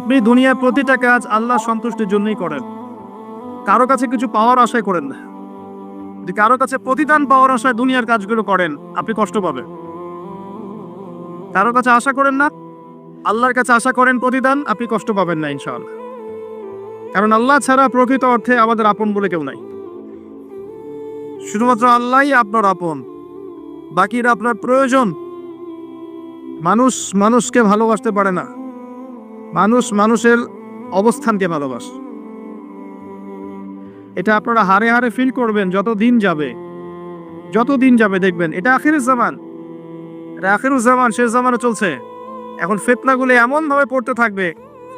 আপনি দুনিয়ার প্রতিটা কাজ আল্লাহ সন্তুষ্টির জন্যই করেন। কারও কাছে কিছু পাওয়ার আশায় করেন না। যদি কারও কাছে প্রতিদান পাওয়ার আশায় দুনিয়ার কাজগুলো করেন, আপনি কষ্ট পাবেন। কারও কাছে আশা করেন না, আল্লাহর কাছে আশা করেন প্রতিদান, আপনি কষ্ট পাবেন না, ইনশাআল্লাহ। কারণ আল্লাহ ছাড়া প্রকৃত অর্থে আমাদের আপন বলে কেউ নাই। শুধুমাত্র আল্লাহই আপনার আপন, বাকিরা আপনার প্রয়োজন। মানুষ মানুষকে ভালোবাসতে পারে না। মানুষ মানুষের অবস্থানকে ভালোবাসে। এটা আপনারা হারে হারে ফিল করবেন যত দিন যাবে যত দিন যাবে দেখবেন। এটা আখির জামান। এটা আখির জামান, শেষ জামানে চলছে। এখন ফেতনাগুলো এমন ভাবে পড়তে থাকবে,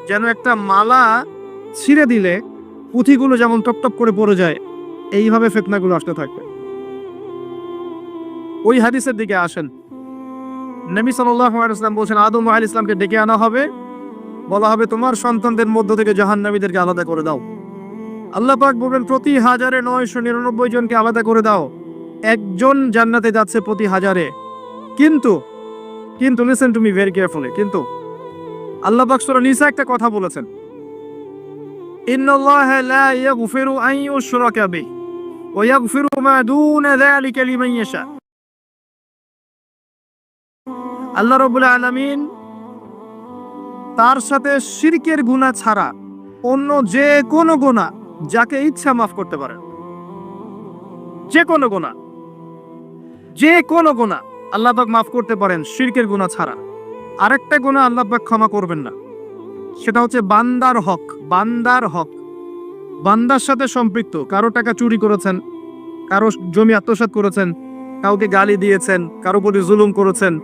যেন একটা মালা ছিঁড়ে দিলে পুঁথিগুলো যেমন টপ টপ করে পড়ে যায়, এইভাবে ফেতনাগুলো আসতে থাকবে। ওই হাদিসের দিকে আসেন। নবী ওয়াসাল্লাম বলছেন, আদম আলাইহিস ইসলামকে ডেকে আনা হবে। বলা হবে, তোমার সন্তানদের মধ্য থেকে জাহান্নামীদেরকে আলাদা করে দাও। আল্লাহ পাক বলবেন, প্রতি হাজারে নয়শো নিরানব্বই জনকে আলাদা করে দাও। একজন জান্নাতে যাচ্ছে প্রতি হাজারে। কিন্তু কিন্তু listen to me very carefully কিন্তু আল্লাহ পাক সূরা নিসা একটা কথা বলেছেন। ইন্নাল্লাহা লা ইয়াগফিরু আন ইউশরাকা বিহি ওয়া ইয়াগফিরু মা দুনা যালিকা লিমান ইয়াশা। আল্লাহ রাব্বুল আলামিন তার সাথে শিরকের গুনাহ ছাড়া অন্য যে কোনো গোনা যাকে ইচ্ছা মাফ করতে পারেন। যে কোনো গোনা যে কোনো গোনা আল্লাহ মাফ করতে পারেন শিরকের গুনাহ ছাড়া। আরেকটা গুনাহ আল্লাহ ক্ষমা করবেন না। সেটা হচ্ছে বান্দার হক বান্দার হক। বান্দার সাথে সম্পৃক্ত, কারও টাকা চুরি করেছেন, কারও জমি আত্মসাৎ করেছেন, কাউকে গালি দিয়েছেন, কারও প্রতি জুলুম করেছেন